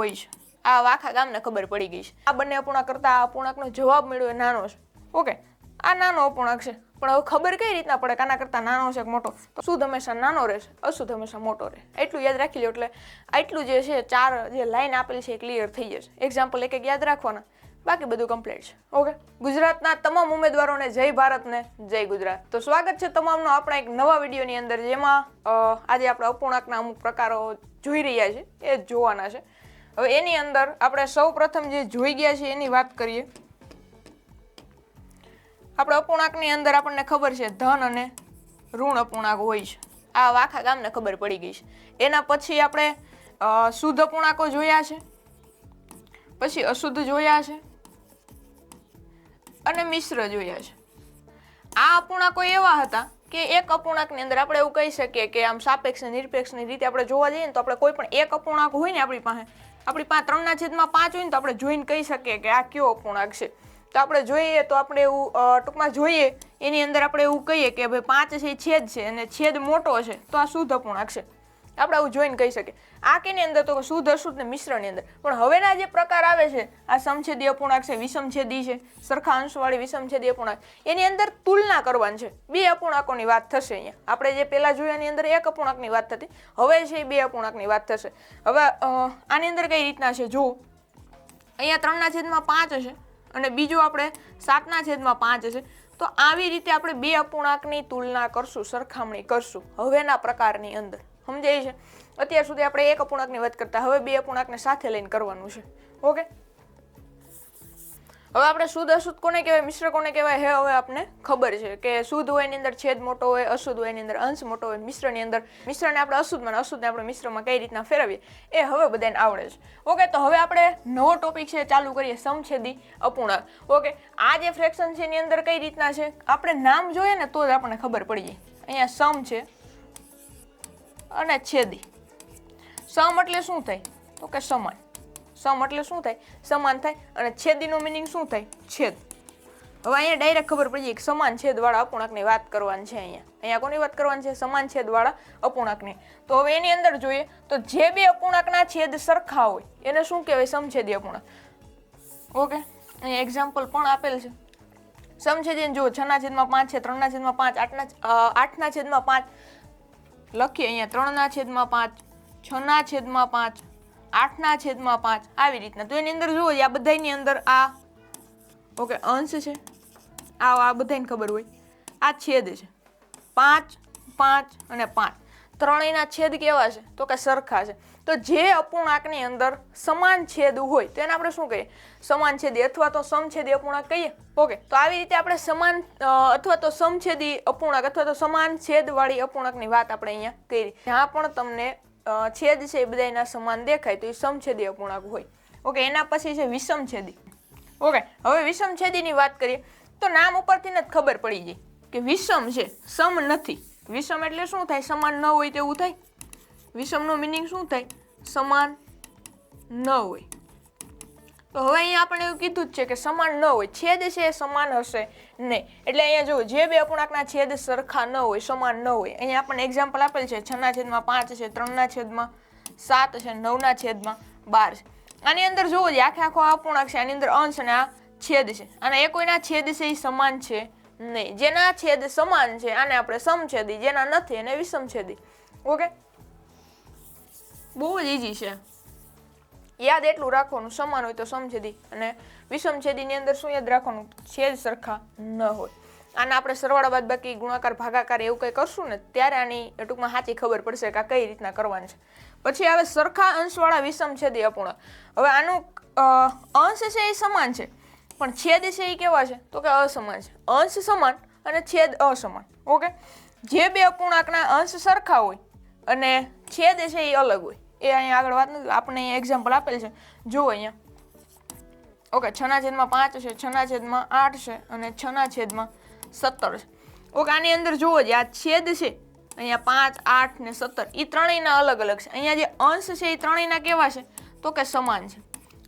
હોય છે. આ આખા ગામને ખબર પડી ગઈ છે. આ બંને અપૂર્ણાંક કરતાં આ અપૂર્ણાંકનો જવાબ મેળવ્યો નાનો છે. ઓકે, આ નાનો અપૂર્ણાંક છે. પણ હવે ખબર કઈ રીતના પડે કે આના કરતા નાનો છે કે મોટો? તો શુદ્ધ હંમેશા નાનો રહેશે અશુદ્ધ હંમેશા મોટો રહે? એટલું યાદ રાખી લો એટલે આટલું જે છે, ચાર જે લાઈન આપેલી છે એ ક્લિયર થઈ જશે. એક્ઝામ્પલ એક એક યાદ રાખવાના. બાકી બધું કમ્પ્લીટ છે. ઓકે, ગુજરાતના તમામ ઉમેદવારોને જય ભારતને જય ગુજરાત. તો સ્વાગત છે તમામનો આપણા એક નવા વિડીયોની અંદર, જેમાં આજે આપણે અપૂર્ણાંકના અમુક પ્રકારો જોઈ રહ્યા છે. એ જોવાના છે. હવે એની અંદર આપણે સૌ પ્રથમ જે જોઈ ગયા છે એની વાત કરીએ. આપણે અપૂર્ણાંકની અંદર આપણને ખબર છે ધન અને ઋણ અપૂર્ણાંક હોય છે. આ આખા ગામને ખબર પડી ગઈ છે. એના પછી આપણે શુદ્ધ અપૂર્ણાંકો જોયા છે. પછી અશુદ્ધ જોયા છે. અને મિશ્ર જોયા છે. આ અપૂર્ણાંકો એવા હતા કે એક અપૂર્ણાંકની અંદર આપણે એવું કહી શકીએ કે આમ સાપેક્ષ નિરપેક્ષની રીતે આપણે જોવા જઈએ ને તો આપણે કોઈ પણ એક અપૂર્ણાંક હોય ને આપણી પાસે આપણી પાસે ત્રણના છેદમાં પાંચ હોય ને તો આપણે જોઈને કહી શકીએ કે આ કયો અપૂર્ણાંક છે. તો આપણે જોઈએ તો આપણે એવું ટૂંકમાં જોઈએ, એની અંદર આપણે એવું કહીએ કે ભાઈ પાંચ છે, છેદ છે અને છેદ મોટો છે, તો આ શુદ્ધ અપૂર્ણાંક છે. આપણે આવું જોઈને કહી શકીએ. આ કેની અંદર તો શુદ્ધ અશુદ્ધ ને મિશ્રની અંદર. પણ હવેના જે પ્રકાર આવે છે, આ સમછેદી અપૂર્ણાંક છે, વિષમછેદી છે, સરખા અંશવાળી વિષમછેદી અપૂર્ણાંક, એની અંદર તુલના કરવાની છે. બે અપૂર્ણાંકોની વાત થશે અહીંયા. આપણે જે પહેલા જોયાની અંદર એક અપૂર્ણાંકની વાત થતી હવે છે એ બે અપૂર્ણાંકની વાત થશે. હવે આની અંદર કઈ રીતના છે? જો અહીંયા ત્રણના છેદમાં પાંચ હશે અને બીજું આપણે સાતના છેદમાં પાંચ હશે. તો આવી રીતે આપણે બે અપૂર્ણાંકની તુલના કરશું, સરખામણી કરશું હવેના પ્રકારની અંદર. સમજાય છે? અત્યાર સુધી આપણે એક અપૂર્ણાંકની વાત કરતા, હવે બે અપૂર્ણાંકને સાથે લઈને કરવાનું છે. ઓકે? હવે આપણે શુદ્ધ અશુદ્ધ કોને કહેવાય? મિશ્ર કોને કહેવાય? હે, હવે આપને ખબર છે કે શુદ્ધ હોય એની અંદર છેદ મોટો હોય, અશુદ્ધ હોય એની અંદર અંશ મોટો હોય, મિશ્રની અંદર, મિશ્રને આપણે અશુદ્ધમાં અને અશુદ્ધને આપણે મિશ્રમાં કઈ રીતના ફેરવીએ? એ હવે બધાને આવડે છે. ઓકે, તો હવે આપણે નવો ટોપિક છે, ચાલુ કરીએ સમછેદી અપૂર્ણાંક. ઓકે, આ જે ફ્રેક્શન છે એની અંદર કઈ રીતના છે? આપણે નામ જોઈએ ને તો જ આપણને ખબર પડી જાય. અહીંયા સમ છે. અને છેદી. સમ એટલે શું થાય? તો કે સમાન. સમ એટલે શું થાય? સમાન થાય અને છેદીનો મિનિંગ શું થાય? છેદ. હવે અહીંયા ડાયરેક્ટ ખબર પડી જાય કે સમાન છેદવાળા અપૂર્ણાંકની વાત કરવાની છે અહીંયા. અહીંયા કોની વાત કરવાની છે? સમાન છેદવાળા અપૂર્ણાંકની. તો હવે એની અંદર જોઈએ તો જે બે અપૂર્ણાંકના છેદ સરખા હોય, એને શું કહેવાય? સમછેદી અપૂર્ણાંક. ઓકે? અહીંયા એક્ઝામ્પલ પણ આપેલ છે. સમછેદી જુઓ, છના છેદમાં પાંચ છે, ત્રણના છેદમાં પાંચ, આઠના આઠના છેદમાં પાંચ. લખીએ અહીંયા ત્રણના છેદમાં પાંચ, છના છેદમાં પાંચ, આઠના છેદમાં પાંચ, આવી રીતના. તો એની અંદર જુઓ આ બધાની અંદર આ, ઓકે, અંશ છે. આ આ બધાને ખબર હોય. આ છેદ છે. પાંચ પાંચ અને પાંચ. ત્રણેયના છેદ કેવા છે? તો કે સરખા છે. તો જે અપૂર્ણાંકની અંદર સમાન છેદ હોય, તો એને આપણે શું કહીએ? સમાન છેદી અથવા તો સમછેદી અપૂર્ણાંક કહીએ? ઓકે, તો આવી રીતે આપણે સમાન અથવા તો સમછેદી અપૂર્ણાંક અથવા તો સમાન છેદવાળી અપૂર્ણાંકની વાત આપણે અહીંયા કરી. જ્યાં પણ તમને છેદ છે એ બધાયના સમાન દેખાય, તો એ સમછેદી અપૂર્ણાંક હોય. ઓકે, એના પછી છે વિષમછેદી ઓકે, હવે વિષમછેદીની વાત કરીએ, તો નામ ઉપરથી જ ખબર પડી જાય કે વિષમ છે, સમ નથી. વિષમ એટલે શું થાય? સમાન ન હોય તેવું થાય? વિષમનો મિનિંગ શું થાય? સમાન ન હોય. તો હવે અહીંયા આપણે એવું કીધું જ છે કે સમાન ન હોય. છેદ છે એ સમાન હશે નહીં. એટલે અહીંયા જો જે બે અપૂર્ણાંકના છેદ સરખા ન હોય, સમાન ન હોય. અહીંયા આપણને એક્ઝામ્પલ આપેલ છે, છના છેદમાં પાંચ છે, ત્રણના છેદમાં સાત છે, નવના છેદમાં બાર છે. આની અંદર જોવો જે આખે આખો આ અપૂર્ણાંક છે, આની અંદર અંશ અને આ છેદ છે. અને એ કોઈના છેદ છે એ સમાન છે નહીં. જેના છેદ સમાન છે, આને આપણે સમછેદી, જેના નથી એને વિષમછેદી. ઓકે? બહુ જ ઈઝી છે. યાદ એટલું રાખવાનું, સમાન હોય તો સમછેદી અને વિષમછેદીની અંદર શું યાદ રાખવાનું? છેદ સરખા ન હોય. આને આપણે સરવાળા બાદ બાકી ગુણાકાર, ભાગાકાર એવું કંઈ કરશું ને, ત્યારે આની ટૂંકમાં સાચી ખબર પડશે કે આ કઈ રીતના કરવાની છે. પછી આવે સરખા અંશવાળા વિષમછેદી અપૂર્ણ. હવે આનું અંશ છે એ સમાન છે. પણ છેદ છે એ કેવા છે? તો કે અસમાન છે. અંશ સમાન અને છેદ અસમાન. ઓકે? જે બે અપૂર્ણાંકના અંશ સરખા હોય અને છેદ છે એ અલગ હોય. એ અહીંયા આગળ વાત નથી. આપણે અહીંયા એક્ઝામ્પલ આપેલ છે. જુઓ અહીંયા. ઓકે છના છેદમાં પાંચ છે, છના છેદમાં આઠ છે અને છના છેદમાં સત્તર છે. ઓકે આની અંદર જુઓ જે આ છેદ છે, અહીંયા પાંચ, આઠ ને સત્તર એ ત્રણેયના અલગ અલગ છે. અહીંયા જે અંશ છે એ ત્રણેયના કેવા છે? તો કે સમાન છે.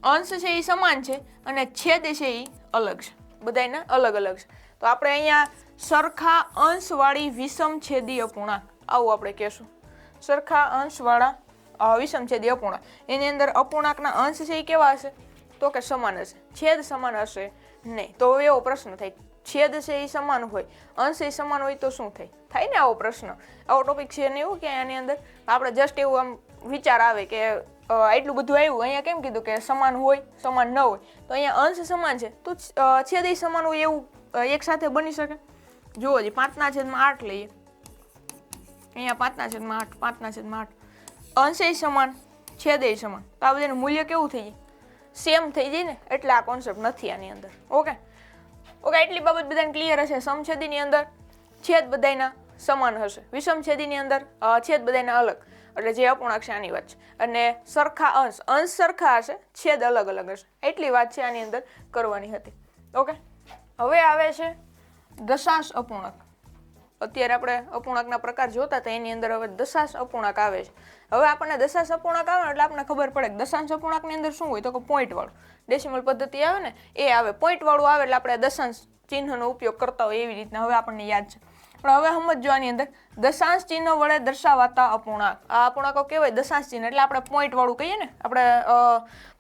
અંશ છે એ સમાન છે અને છેદ છે એ અલગ છે. બધાયના અલગ અલગ છે. તો આપણે અહીંયા સરખા અંશવાળી વિષમ છેદી અપૂર્ણાંક આવું આપણે કહેશું. સરખા અંશવાળા વિષમછેદી અપૂર્ણાંક. એની અંદર અપૂર્ણાંકના અંશ છે એ કેવા હશે? તો કે સમાન હશે. છેદ સમાન હશે નહીં. તો એવો પ્રશ્ન થાય. છેદ છે એ સમાન હોય. અંશ એ સમાન હોય તો શું થાય? થાય ને આવો પ્રશ્ન. આવો ટોપિક છે ને એવું કે આની અંદર આપણે જસ્ટ એવું આમ વિચાર આવે કે એટલું બધું આવ્યું. અહીંયા કેમ કીધું કે સમાન હોય, સમાન ન હોય. તો અહીંયા અંશ સમાન છે. તો છેદ એ સમાન હોય એવું એક સાથે બની શકે? જુઓ જી, પાંચના છેદમાં આઠ લઈએ. અહીંયા પાંચના છેદમાં આઠ, પાંચના છેદમાં આઠ. અંશે સમાન, છેદે સમાન. તો આ બધાનું મૂલ્ય કેવું થઈ જાય સેમ થઈ જાય ને? એટલે આ કોન્સેપ્ટ નથી આની અંદર. ઓકે ઓકે એટલી બાબત બધાને ક્લિયર હશે. સમછેદીની અંદર છેદ બધાયના સમાન હશે. વિષમછેદીની અંદર છેદ બધાયના અલગ. એટલે જે અપૂર્ણાંક છે આની વાત છે. અને સરખા અંશ. અંશ સરખા હશે, છેદ અલગ અલગ હશે. એટલી વાત છે આની અંદર કરવાની હતી. ઓકે હવે આવે છે દશાંશ અપૂર્ણાંક. અત્યારે આપણે અપૂર્ણાંકના પ્રકાર જોતા હતા એની અંદર હવે દશાંશ અપૂર્ણાંક આવે છે. હવે આપણને દશાંશ અપૂર્ણાંક આવે એટલે આપણને ખબર પડે કે દશાંશ અપૂર્ણાંકની અંદર શું હોય? તો કે પોઈન્ટ વાળું. ડેસિમલ પદ્ધતિ આવે ને, એ આવે. પોઈન્ટ વાળું આવે એટલે આપણે દશાંશ ચિહ્નનો ઉપયોગ કરતા હોય એવી રીતના હવે આપણને યાદ છે. પણ હવે સમજો આની અંદર. દશાંશ ચિહ્ન વડે દર્શાવાતા અપૂર્ણાંક. આ અપૂર્ણાંકો કહેવાય દશાંશ ચિહ્ન. એટલે આપણે પોઈન્ટ વાળું કહીએ ને, આપણે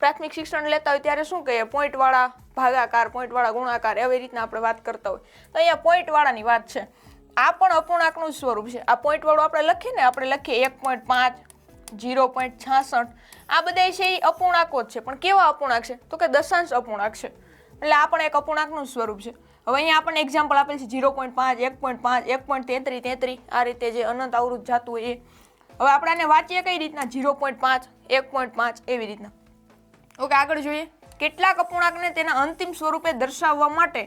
પ્રાથમિક શિક્ષણ લેતા હોય ત્યારે શું કહીએ? પોઈન્ટ વાળા ભાગાકાર પોઈન્ટ વાળા ગુણાકાર, એવી રીતના આપણે વાત કરતા હોય. તો અહીંયા પોઈન્ટ વાળાની વાત છે. આ પણ અપૂર્ણાંકનું સ્વરૂપ છે. આ પોઈન્ટવાળું આપણે લખીએ ને, આપણે લખીએ એક પોઈન્ટ પાંચ જીરો પોઈન્ટ છાસઠ. આ બધા છે એ અપૂર્ણાંકો જ છે. પણ કેવા અપૂર્ણાંક છે? તો કે દશાંશ અપૂર્ણાંક છે. એટલે આ પણ એક અપૂર્ણાંકનું સ્વરૂપ છે. હવે અહીંયા આપણને એક્ઝામ્પલ આપેલ છે જીરો પોઈન્ટ પાંચ, એક પોઈન્ટ પાંચ, એક પોઈન્ટ તેત્રીસ તેત્રીસ. આ રીતે જે અનંત અવૃત જાતું હોય એ. હવે આપણે આને વાંચીએ કઈ રીતના? જીરો પોઈન્ટ પાંચ, એક પોઈન્ટ પાંચ, એવી રીતના. ઓકે, આગળ જોઈએ. કેટલાક અપૂર્ણાંકને તેના અંતિમ સ્વરૂપે દર્શાવવા માટે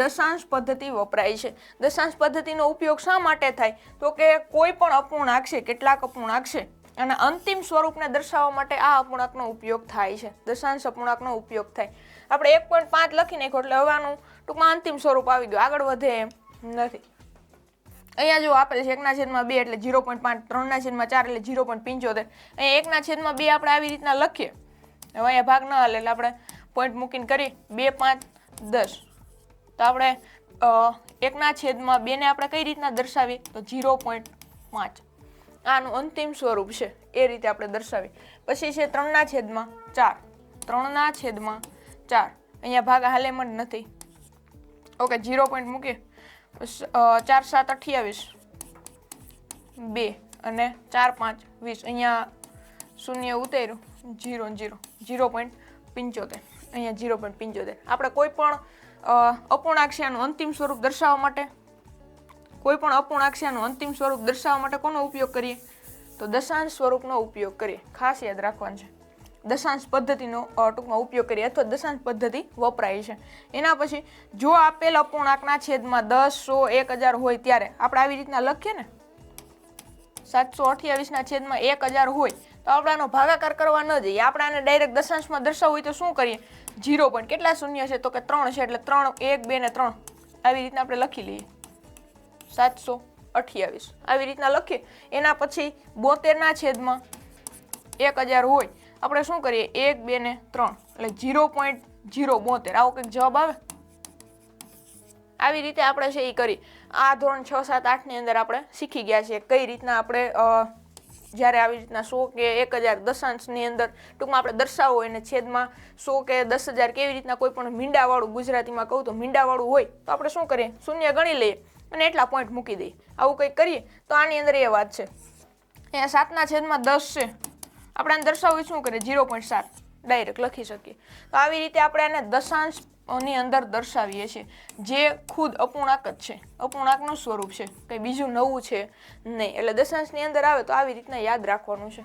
દશાંશ પદ્ધતિ વપરાય છે. દશાંશ પદ્ધતિનો ઉપયોગ શા માટે થાય? તો કે કોઈ પણ અપૂર્ણાંક છે, કેટલાક અપૂર્ણાંક છે, અને અંતિમ સ્વરૂપને દર્શાવવા માટે આ અપૂર્ણાંકનો ઉપયોગ થાય છે. દશાંશ અપૂર્ણાંકનો ઉપયોગ થાય. આપણે એક પોઈન્ટ પાંચ લખી નાખ્યો એટલે હવાનું ટૂંકમાં અંતિમ સ્વરૂપ આવી ગયું. આગળ વધે એમ નથી. અહીંયા જો આપેલ છે એકના છેદમાં બે એટલે ઝીરો પોઈન્ટ પાંચ, ત્રણના છેદમાં ચાર એટલે ઝીરો પોઈન્ટ પંચોતેર. અહીંયા એકના છેદમાં બે આપણે આવી રીતના લખીએ. હવે અહીંયા ભાગ ન હાલે એટલે આપણે પોઈન્ટ મૂકીને કરી. બે, પાંચ, દસ. તો આપણે એકના છેદમાં બેને આપણે કઈ રીતના દર્શાવીએ તો ઝીરો પોઈન્ટ પાંચ. આનું અંતિમ સ્વરૂપ છે. એ રીતે આપણે દર્શાવીએ પછી છે ત્રણના છેદમાં ચાર. ત્રણના છેદમાં ચાર. અહીંયા ભાગ હાલે જ નથી. ઓકે, ઝીરો પોઈન્ટ મૂકીએ. ચાર, સાત, અઠ્યાવીસ. બે અને ચાર, પાંચ, વીસ. અહીંયા શૂન્ય ઉતાર્યું. જીરો જીરો જીરો પોઈન્ટ પંચોતેર. અહીંયા જીરો પોઈન્ટ પંચોતેર. આપણે કોઈ પણ અ, અપૂર્ણાંક છે આનું અંતિમ સ્વરૂપ દર્શાવવા માટે કોઈ પણ અપૂર્ણાંક અંતિમ સ્વરૂપ દર્શાવવા માટે કોનો ઉપયોગ કરીએ? તો દશાંશ સ્વરૂપનો ઉપયોગ કરીએ. ખાસ યાદ રાખવાનું છે. દશાંશ પદ્ધતિનો ટૂંકમાં ઉપયોગ કરીએ અથવા દશાંશ પદ્ધતિ વપરાય છે. એના પછી જો આપેલ અપૂર્ણાંકના છેદમાં દસ સો એક હજાર હોય ત્યારે આપણે આવી રીતના લખીએ ને? સાતસો અઠ્યાવીસના છેદમાં એક હજાર હોય તો આપણે ભાગાકાર કરવા ન જઈએ. આપણે આને ડાયરેક્ટ દશાંશમાં દર્શાવવું હોય તો શું કરીએ? જીરો પોઈન્ટ કેટલા શૂન્ય છે? તો કે ત્રણ છે, એટલે ત્રણ, એક, બે ને ત્રણ. આવી રીતના આપણે લખી લઈએ. સાતસો અઠ્યાવીસ. આવી રીતના લખીએ. એના પછી બોતેરના છેદમાં એક હજાર હોય. આપણે શું કરીએ? એક, બે ને ત્રણ. એટલે જીરો પોઈન્ટ જીરો બોતેર. આવો કંઈક જવાબ આવે? આવી રીતે આપણે છે એ કરી. આ ધોરણ છ, સાત, આઠની અંદર આપણે શીખી ગયા છીએ. કઈ રીતના આપણે જ્યારે આવી રીતના સો કે એક હજાર દશાંશની અંદર ટૂંકમાં આપણે દર્શાવો હોય ને છેદમાં સો કે દસ હજાર કેવી રીતના કોઈ પણ મીંડાવાળું ગુજરાતીમાં કહું તો મીંડાવાળું હોય, તો આપણે શું કરીએ? શૂન્ય ગણી લઈએ અને એટલા પોઈન્ટ મૂકી દઈએ. આવું કંઈક કરીએ તો આની અંદર એ વાત છે. અહીંયા સાતના છેદમાં દસ છે. આપણે આને દર્શાવવું શું કરીએ? ઝીરો પોઈન્ટ સાત. ડાયરેક્ટ લખી શકીએ. તો આવી રીતે આપણે આને દશાંશ ની અંદર દર્શાવીએ છીએ. જે ખુદ અપૂર્ણાંક જ છે. અપૂર્ણાંકનું સ્વરૂપ છે. કંઈ બીજું નવું છે નહીં. એટલે દશાંશની અંદર આવે તો આવી રીતના યાદ રાખવાનું છે.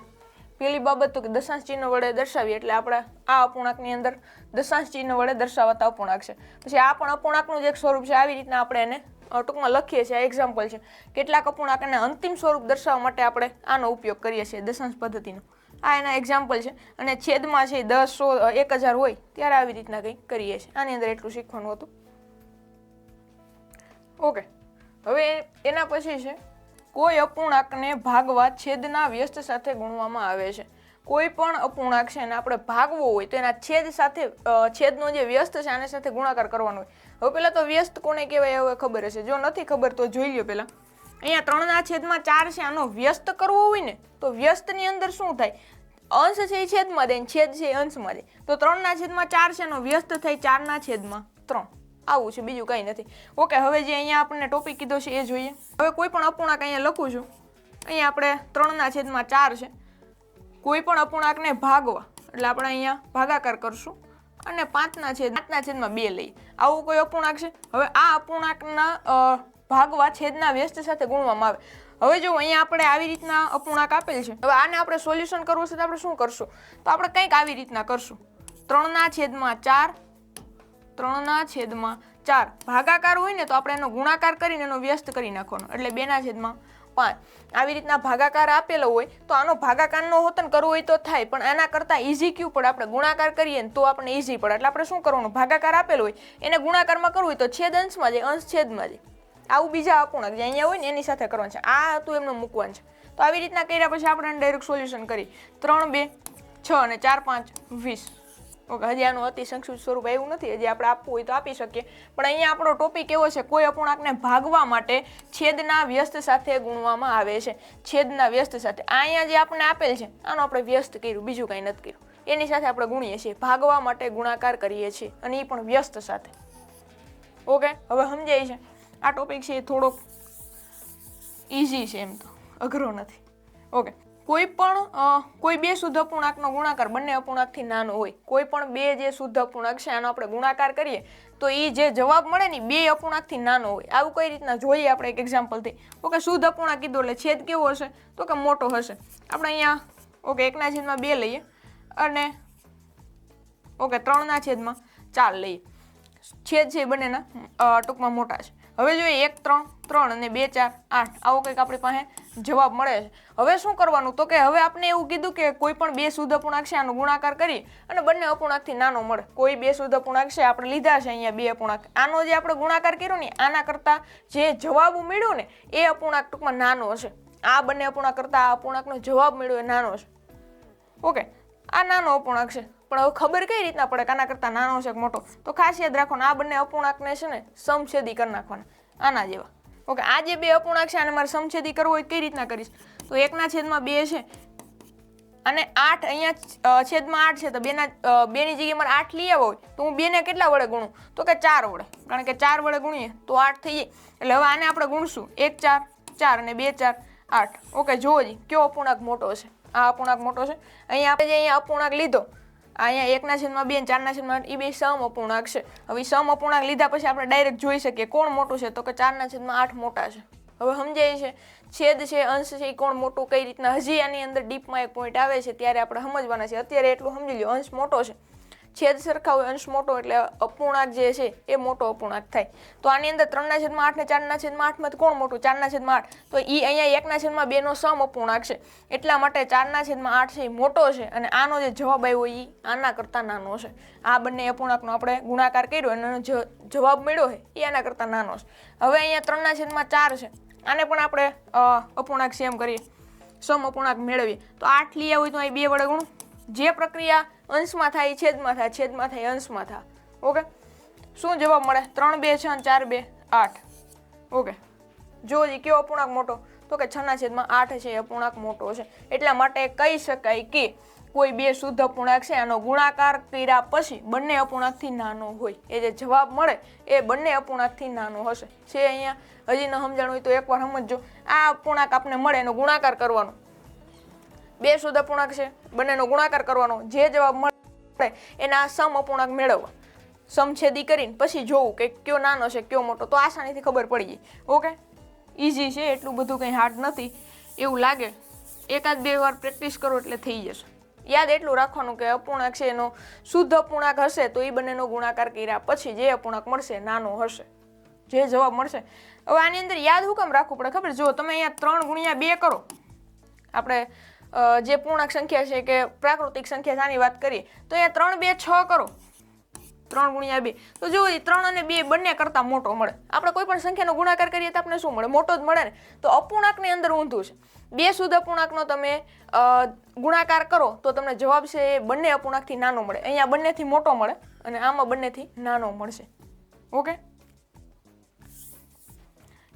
પેલી બાબત તો કે દશાંશ ચિહ્ન વડે દર્શાવીએ એટલે આપણે આ અપૂર્ણાંકની અંદર દશાંશ ચિહ્ન વડે દર્શાવાતા અપૂર્ણાંક છે. પછી આ પણ અપૂર્ણાંકનું જ એક સ્વરૂપ છે. આવી રીતના આપણે એને ટૂંકમાં લખીએ છીએ. આ એક્ઝામ્પલ છે. કેટલાક અપૂર્ણાંકને અંતિમ સ્વરૂપ દર્શાવવા માટે આપણે આનો ઉપયોગ કરીએ છીએ દશાંશ પદ્ધતિનો. આ એના એક્ઝામ્પલ છે. અને છેદમાં છે દસ સો એક હજાર હોય, ત્યારે આવી રીતના કંઈક કરીએ છીએ. આની અંદર એટલું શીખવાનું હતું. ઓકે. હવે એના પછી છે, કોઈ અપૂર્ણાંકને ભાગવા છેદના વ્યસ્ત સાથે ગુણવામાં આવે છે. કોઈ પણ અપૂર્ણાંક છે એને આપણે ભાગવો હોય, તો એના છેદ સાથે છેદનો જે વ્યસ્ત છે આને સાથે ગુણાકાર કરવાનો હોય. હવે પહેલાં તો વ્યસ્ત કોને કહેવાય હવે ખબર હશે. જો નથી ખબર તો જોઈ લ્યો પહેલાં અહીંયા ત્રણના છેદમાં ચાર છે, આનો વ્યસ્ત કરવો હોય ને, તો વ્યસ્તની અંદર શું થાય? અંશ છે એ છેદમાં દે ને છેદ છે એ અંશમાં દે. તો ત્રણના છેદમાં ચાર છે એનો વ્યસ્ત થઈ ચારના છેદમાં ત્રણ. આવું છે, બીજું કંઈ નથી. ઓકે, હવે જે અહીંયા આપણને ટોપિક કીધો છે એ જોઈએ. હવે કોઈ પણ અપૂર્ણાંક અહીંયા લખું છું. અહીંયા આપણે ત્રણના છેદમાં ચાર છે. કોઈ પણ અપૂર્ણાંકને ભાગવા, એટલે આપણે અહીંયા ભાગાકાર કરશું. અને પાંચના છેદ, પાંચના છેદમાં બે લઈએ. આવું કોઈ અપૂર્ણાંક છે? હવે આ અપૂર્ણાંકના ભાગવા છેદના વ્યસ્ત સાથે ગુણવામાં આવે. હવે જો અહીંયા આપણે આવી રીતના અપૂર્ણાંક આપેલ છે, હવે આને આપણે સોલ્યુશન કરવું છે તો આપણે શું કરશું? તો આપણે કંઈક આવી રીતના કરશું. ત્રણના છેદમાં ચાર, ત્રણના છેદમાં ચાર. ભાગાકાર હોય ને તો આપણે એનો ગુણાકાર કરીને એનો વ્યસ્ત કરી નાખવાનો. એટલે બેના છેદમાં પાંચ. આવી રીતના ભાગાકાર આપેલો હોય તો આનો ભાગાકારનો હોતન કરવો હોય તો થાય, પણ આના કરતાં ઈઝી ક્યુ પડે? આપણે ગુણાકાર કરીએ ને તો આપણે ઈઝી પડે. એટલે આપણે શું કરવાનું? ભાગાકાર આપેલો હોય, એને ગુણાકારમાં કરવું હોય તો છેદ અંશમાં જાય, અંશ છેદમાં જાય. આવું બીજા અપૂર્ણાંક જે અહીંયા હોય ને એની સાથે કરવાનું છે. આ હતું એમનું મૂકવાનું છે. તો આવી રીતના કર્યા પછી આપણે ડાયરેક્ટ સોલ્યુશન કરી. ત્રણ, બે, છ અને ચાર, પાંચ, વીસ. ઓકે, હજી આનું અતિ સંક્ષિપ્ત સ્વરૂપ એવું નથી. હજી આપણે આપવું હોય તો આપી શકીએ. પણ અહીંયા આપણો ટોપિક એવો છે, કોઈ અપૂર્ણાંકને ભાગવા માટે છેદના વ્યસ્ત સાથે ગુણવામાં આવે છે. છેદના વ્યસ્ત સાથે. આ અહીંયા જે આપણને આપેલ છે, આનો આપણે વ્યસ્ત કર્યું, બીજું કંઈ નથી કર્યું. એની સાથે આપણે ગુણીએ છીએ. ભાગવા માટે ગુણાકાર કરીએ છીએ અને એ પણ વ્યસ્ત સાથે. ઓકે, હવે સમજાય છે? આ ટોપિક છે એ થોડોક ઇઝી છે એમ તો. અઘરો નથી. ઓકે કોઈ પણ કોઈ બે શુદ્ધ અપૂર્ણાંકનો ગુણાકાર, બંને અપૂર્ણાંકથી નાનો હોય, કોઈ પણ બે જે શુદ્ધ અપૂર્ણાંક છે, આનો આપણે ગુણાકાર કરીએ, તો એ જે જવાબ મળે ને બે અપૂર્ણાંકથી નાનો હોય. આવું કઈ રીતના જોઈએ આપણે એક એક્ઝામ્પલથી ઓકે, શુદ્ધ અપૂર્ણાંક કીધું એટલે છેદ કેવો હશે? તો કે મોટો હશે. આપણે અહીંયા, ઓકે, એકના છેદમાં બે લઈએ અને, ઓકે, ત્રણના છેદમાં ચાર લઈએ. છેદ છે બંનેના ટૂંકમાં મોટા છે. હવે જોઈએ એક, ત્રણ ત્રણ અને બે, ચાર, આઠ, આવો કંઈક આપણી પાસે જવાબ મળે છે. હવે શું કરવાનું? તો કે હવે આપણે એવું કીધું કે કોઈ પણ બે શુદ્ધ અપૂર્ણાંક છે આનો ગુણાકાર કરી અને બંને અપૂર્ણાંકથી નાનો મળે. કોઈ બે શુદ્ધ અપૂર્ણાંક છે આપણે લીધા છે અહીંયા બે અપૂર્ણાંક. આનો જે આપણે ગુણાકાર કર્યો ને, આના કરતાં જે જવાબ મેળ્યો ને, એ અપૂર્ણાંક ટૂંકમાં નાનો હશે. આ બંને અપૂર્ણાંક કરતાં આ અપૂર્ણાંકનો જવાબ મેળવ્યો એ નાનો છે ઓકે, આ નાનો અપૂર્ણાંક છે. પણ હવે ખબર કઈ રીતના પડે કાના કરતાં નાનો છે મોટો? તો ખાસ યાદ રાખવાનું, આ બંને અપૂર્ણાંકને છે ને સમછેદી કરી નાખવાના, આના જેવા. ઓકે, આ જે બે અપૂર્ણાંક છે, આને મારે સમછેદી કરવો હોય કઈ રીતના કરીશ? તો એકના છેદમાં બે છે, અને આઠ અહીંયા છેદમાં આઠ છે, તો બેના બેની જગ્યાએ મારે આઠ લઈ આવો હોય, તો હું બેને કેટલા વડે ગુણું? તો કે ચાર વડે. કારણ કે ચાર વડે ગુણીએ, તો આઠ થઈ જાય. એટલે હવે આને આપણે ગુણશું. એક, ચાર ચાર અને બે, ચાર, આઠ. ઓકે, જુઓ જી, કયો અપૂર્ણાંક મોટો છે? આ અપૂર્ણાંક મોટો છે. અહીંયા આપણે જે અહીંયા અપૂર્ણાંક લીધો અહીંયા એકના છેદમાં બે ચારના છેદમાં એ બે સમ અપૂર્ણાંક છે. હવે સમ અપૂર્ણાંક લીધા પછી આપણે ડાયરેક્ટ જોઈ શકીએ કોણ મોટું છે. તો કે ચારના છેદમાં આઠ મોટા છે. હવે સમજાય છે, છેદ છે, અંશ છે એ કોણ મોટું, કઈ રીતના? હજી આની અંદર ડીપમાં એક પોઈન્ટ આવે છે, ત્યારે આપણે સમજવાના છે. અત્યારે એટલું સમજી લો અંશ મોટો છે. છેદ સરખા હોય અંશ મોટો એટલે અપૂર્ણાંક જે છે એ મોટો અપૂર્ણાંક થાય. તો આની અંદર ત્રણના છેદમાં આઠ ને ચારના છેદમાં આઠમાંથી કોણ મોટું? ચારના છેદમાં આઠ. તો એ અહીંયા એકના છેદમાં બેનો સમ અપૂર્ણાંક છે. એટલા માટે ચારના છેદમાં આઠ છે એ મોટો છે અને આનો જે જવાબ આવ્યો એ આના કરતાં નાનો છે. આ બંને અપૂર્ણાંકનો આપણે ગુણાકાર કર્યો અને જવાબ મળ્યો છે એ આના કરતાં નાનો છે. હવે અહીંયા ત્રણના છેદમાં ચાર છે. આને પણ આપણે અપૂર્ણાંક સેમ કરીએ. સમ અપૂર્ણાંક મેળવીએ. તો આઠ લઈ આવું તો અહીં બે વડે ગુણું. જે પ્રક્રિયા અંશમાં થાય છેદમાં થાય છેદમાં થાય અંશમાં થાય. ઓકે? શું જવાબ મળે? ત્રણ બે છ ચાર બે, આઠ. ઓકે? જો એ કયો અપૂર્ણાંક મોટો? તો કે છના છેદમાં આઠ છે, એ અપૂર્ણાંક મોટો છે. એટલા માટે કહી શકાય કે કોઈ બે શુદ્ધ અપૂર્ણાંક છે આનો ગુણાકાર કર્યા પછી બંને અપૂર્ણાંકથી નાનો હોય. એ જે જવાબ મળે, એ બંને અપૂર્ણાંકથી નાનો હશે. છે અહીંયા? હજી ન સમજાણું હોય તો એકવાર સમજજો. આ અપૂર્ણાંક આપણે મળે, એનો ગુણાકાર કરવાનો. બે શુદ્ધ અપૂર્ણાંક છે. બંનેનો ગુણાકાર કરવાનો જે જવાબ મળે એના સમ અપૂર્ણાંક મેળવવા. સમછેદી કરીને પછી જોવું કે કયો નાનો છે, કયો મોટો. તો આસાનીથી ખબર પડી જાય. ઓકે? ઇઝી છે, એટલું બધું કંઈ હાર્ડ નથી. એવું લાગે. એકાદ બે વાર પ્રેક્ટિસ કરો એટલે થઈ જશે. યાદ એટલું રાખવાનું કે અપૂર્ણાંક છે, એનો શુદ્ધ અપૂર્ણાંક હશે, તો એ બંનેનો ગુણાકાર કર્યા પછી જે અપૂર્ણાંક મળશે, નાનો હશે. જે જવાબ મળશે. હવે આની અંદર યાદ હું કેમ રાખવું પડે. ખબર જો તમે અહીંયા ત્રણ ગુણ્યા બે કરો, આપણે જે પૂર્ણાંક સંખ્યા છે કે પ્રાકૃતિક સંખ્યા આની વાત કરીએ, તો અહીંયા ત્રણ બે છ કરો. ત્રણ ગુણ્યા બે. તો ઈ ત્રણ અને બે બંને કરતાં મોટો મળે. આપણે કોઈ પણ સંખ્યાનો ગુણાકાર કરીએ તો આપણે શું મળે? મોટો જ મળે ને. તો અપૂર્ણાંકની અંદર ઊંધું છે. બે શુદ્ધ અપૂર્ણાંકનો તમે ગુણાકાર કરો તો તમને જવાબ છે એ બંને અપૂર્ણાંકથી નાનો મળે. અહીંયા બંનેથી મોટો મળે અને આમાં બંનેથી નાનો મળશે. ઓકે?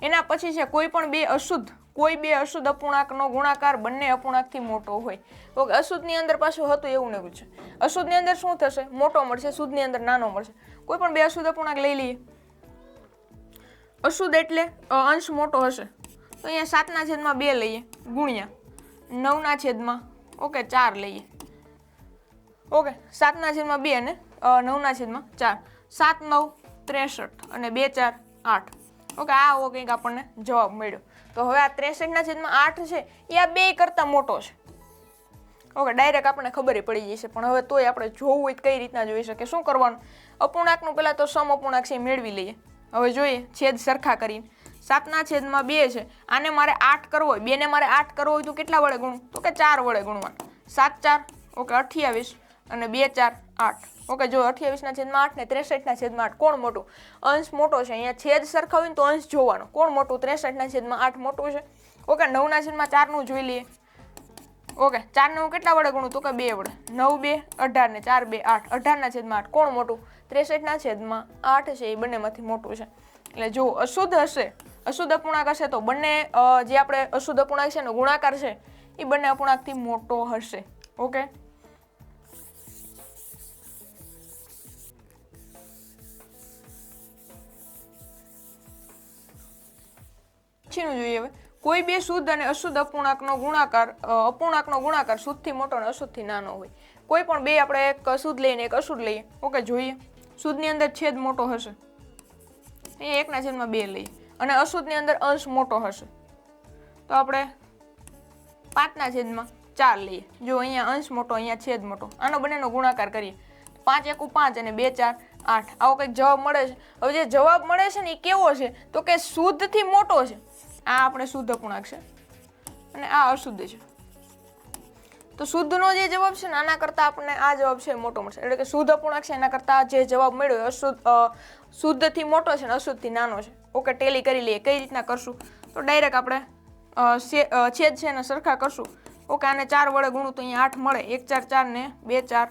એના પછી છે કોઈ પણ બે અશુદ્ધ કોઈ બે અશુદ્ધ અપૂર્ણાંકનો ગુણાકાર બંને અપૂર્ણાંકથી મોટો હોય. ઓકે અશુદ્ધની અંદર પાછું હતું એવું ને એવું છે. અશુદ્ધની અંદર શું થશે? મોટો મળશે, શુદ્ધની અંદર નાનો મળશે. કોઈ પણ બે અશુદ્ધ અપૂર્ણાંક લઈ લઈએ. અશુદ્ધ એટલે અંશ મોટો હશે. તો અહીંયા સાતના છેદમાં બે લઈએ, ગુણ્યા. નવના છેદમાં, ઓકે, ચાર લઈએ. ઓકે, સાતના છેદમાં બે અને નવના છેદમાં ચાર. સાત, નવ, ત્રેસઠ અને બે, ચાર, આઠ. ઓકે આવો કંઈક આપણને જવાબ મળ્યો. તો હવે આ ત્રેસઠના છેદમાં આઠ છે, એ આ બે કરતાં મોટો છે. ઓકે ડાયરેક્ટ આપણને ખબર પડી જશે પણ હવે તોય આપણે જોવું હોય કઈ રીતના જોઈ શકે શું કરવાનું? અપૂર્ણાંકનું પહેલાં તો સમ અપૂર્ણાંક છે મેળવી લઈએ. હવે જોઈએ, છેદ સરખા કરીને. સાતના છેદમાં બે છે, આને મારે આઠ કરવો હોય, બેને મારે આઠ કરવો હોય તો કેટલા વડે ગુણું તો કે ચાર વડે ગુણવાનું. સાત ચાર, ઓકે, અઠ્યાવીસ. અને બે, ચાર, આઠ. ઓકે, જો અઠ્યાવીસના છેદમાં આઠ ને ત્રેસઠના છેદમાં આઠ. કોણ મોટું? અંશ મોટો છે. અહીંયા છેદ સરખા હોય ને તો અંશ જોવાનો. કોણ મોટું? ત્રેસઠના છેદમાં આઠ મોટું છે. ઓકે, નવના છેદમાં ચારનું જોઈ લઈએ. ઓકે ચાર ને હું કેટલા વડે ગુણું? તો કે બે વડે. નવ, બે, અઢાર ને ચાર, બે, આઠ. અઢારના છેદમાં આઠ. કોણ મોટું? ત્રેસઠના છેદમાં આઠ છે. એ બંનેમાંથી મોટું છે. એટલે જો અશુદ્ધ હશે, અશુદ્ધ અપૂર્ણાંક હશે, તો બંને જે આપણે અશુદ્ધ અપૂર્ણાંક છે એનો ગુણાકાર છે, એ બંને અપૂર્ણાંકથી મોટો હશે. ઓકે? પછીનું જોઈએ હવે. કોઈ બે શુદ્ધ અને અશુદ્ધ અપૂર્ણાંકનો ગુણાકાર અપૂર્ણાંકનો ગુણાકાર શુદ્ધથી મોટો અને અશુદ્ધથી નાનો હોય. કોઈ પણ બે આપણે એક શુદ્ધ લઈને એક અશુદ્ધ લઈએ. ઓકે, જોઈએ. શુદ્ધની અંદર છેદ મોટો હશે. અહીંયા એકના છેદમાં બે લઈએ. અને અશુદ્ધની અંદર અંશ મોટો હશે. તો આપણે પાંચના છેદમાં ચાર લઈએ. જો અહીંયા અંશ મોટો, અહીંયા છેદ મોટો. આનો બંનેનો ગુણાકાર કરીએ. પાંચ એકુ પાંચ અને બે ચાર આઠ. આવો કંઈક જવાબ મળે છે. હવે જે જવાબ મળે છે ને એ કેવો છે? તો કે શુદ્ધથી મોટો છે. આ આપણે શુદ્ધ અપૂર્ણાંક છે અને આ અશુદ્ધ છે. તો શુદ્ધનો જે જવાબ છે ને, આના કરતાં આપણને આ જવાબ છે મોટો મળશે. એટલે કે શુદ્ધ અપૂર્ણાંક છે, એના કરતાં જે જવાબ મળ્યો અશુદ્ધ શુદ્ધથી મોટો છે ને અશુદ્ધથી નાનો છે. ઓકે, ટેલી કરી લઈએ, કઈ રીતના કરશું? તો ડાયરેક્ટ આપણે છેદ છે એને સરખા કરશું. ઓકે, આને ચાર વડે ગુણું તો અહીંયા આઠ મળે. એક, ચાર ચાર ને બે, ચાર,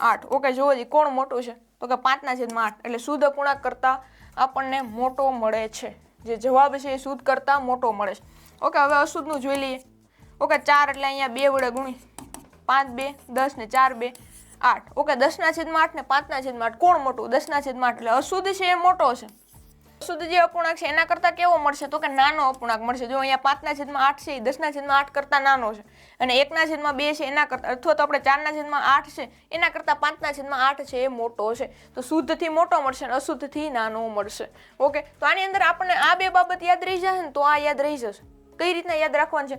આઠ. ઓકે જોવો જી, કોણ મોટું છે? તો કે પાંચના છેદમાં આઠ. એટલે શુદ્ધ અપૂર્ણાંક કરતાં આપણને મોટો મળે છે. જે જવાબ છે એ શુદ્ધ કરતાં મોટો મળે છે. ઓકે, હવે અશુદ્ધનું જોઈ લઈએ. ઓકે, ચાર એટલે અહીંયા બે વડે ગુણી. પાંચ બે, દસ ને ચાર બે, આઠ. ઓકે, દસના છેદમાં આઠ ને પાંચના છેદમાં આઠ. કોણ મોટું? દસના છેદમાં આઠ. એટલે અશુદ્ધ છે એ મોટો છે. અશુદ્ધ જે અપૂર્ણાંક છે, એના કરતાં કેવો મળશે? તો કે નાનો અપૂર્ણાંક મળશે. જો અહીંયા પાંચના છેદમાં આઠ છે એ દસના છેદમાં આઠ કરતાં નાનો છે. અને એકના છેદમાં બે છે, એના કરતાં, અથવા તો આપણે ચારના છેદમાં આઠ છે, એના કરતાં પાંચના છેદમાં આઠ છે, એ મોટો છે. તો શુદ્ધથી મોટો મળશે અને અશુદ્ધથી નાનો મળશે. ઓકે? તો આની અંદર આપણને આ બે બાબત યાદ રહી જશે ને, તો આ યાદ રહી જશે. કઈ રીતના યાદ રાખવાનું છે?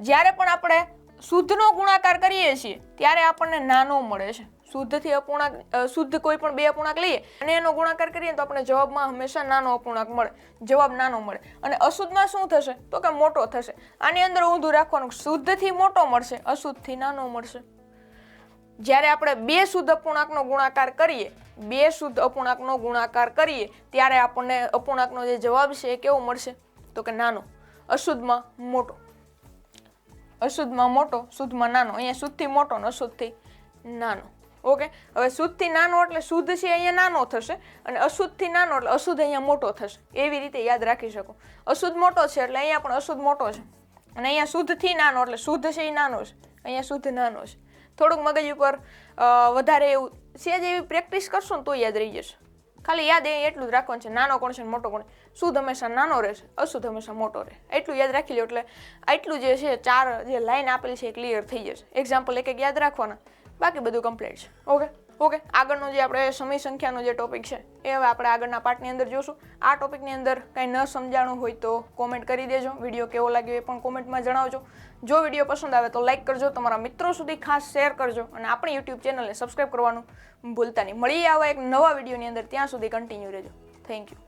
જ્યારે પણ આપણે શુદ્ધનો ગુણાકાર કરીએ છીએ, ત્યારે આપણને નાનો મળે છે. શુદ્ધથી અપૂર્ણાંક શુદ્ધ કોઈ પણ બે અપૂર્ણાંક લઈએ અને એનો ગુણાકાર કરીએ તો આપણે જવાબમાં હંમેશા નાનો અપૂર્ણાંક મળે, જવાબ નાનો મળે. અને અશુદ્ધમાં શું થશે? તો કે મોટો થશે. આની અંદર ઊંધું રાખવાનું શુદ્ધથી મોટો મળશે, અશુદ્ધથી નાનો મળશે. જ્યારે આપણે બે શુદ્ધ અપૂર્ણાંકનો ગુણાકાર કરીએ, બે શુદ્ધ અપૂર્ણાંકનો ગુણાકાર કરીએ, ત્યારે આપણને અપૂર્ણાંકનો જે જવાબ છે એ કેવો મળશે? તો કે નાનો. અશુદ્ધમાં મોટો. અશુદ્ધમાં મોટો, શુદ્ધમાં નાનો. અહીંયા શુદ્ધથી મોટો અને અશુદ્ધથી નાનો. ઓકે? હવે શુદ્ધથી નાનો એટલે શુદ્ધ છે અહીંયા નાનો થશે અને અશુદ્ધથી નાનો એટલે અશુદ્ધ અહીંયા મોટો થશે. એવી રીતે યાદ રાખી શકો. અશુદ્ધ મોટો છે એટલે અહીંયા પણ અશુદ્ધ મોટો છે. અને અહીંયા શુદ્ધથી નાનો એટલે શુદ્ધ છે એ નાનો છે. અહીંયા શુદ્ધ નાનો છે. થોડુંક મગજ ઉપર વધારે એવું સેજ એવી પ્રેક્ટિસ કરશો ને તો યાદ રહી જશે. ખાલી યાદ એ એટલું જ રાખવાનું છે. નાનો કોણ છે મોટો કોણ શુદ્ધ હંમેશા નાનો રહેશે. અશુદ્ધ હંમેશા મોટો રહે. એટલું યાદ રાખી લો એટલે આટલું જે છે, ચાર જે લાઈન આપેલી છે એ ક્લિયર થઈ જશે. એક્ઝામ્પલ એક એક યાદ રાખવાના. બાકી બધું કમ્પ્લીટ છે. ઓકે ઓકે આગળનો જે આપણે સમય સંખ્યાનો જે ટોપિક છે, એ હવે આપણે આગળના પાર્ટની અંદર જોશું. આ ટોપિકની અંદર કાંઈ ન સમજાણું હોય તો કોમેન્ટ કરી દેજો. વીડિયો કેવો લાગ્યો એ પણ કોમેન્ટમાં જણાવજો. જો વીડિયો પસંદ આવે તો લાઈક કરજો. તમારા મિત્રો સુધી ખાસ શેર કરજો અને આપણી યુટ્યુબ ચેનલને સબસ્ક્રાઈબ કરવાનું ભૂલતા નહીં. મળીએ આવા એક નવા વિડીયોની અંદર. ત્યાં સુધી કન્ટિન્યુ રહેજો. Thank you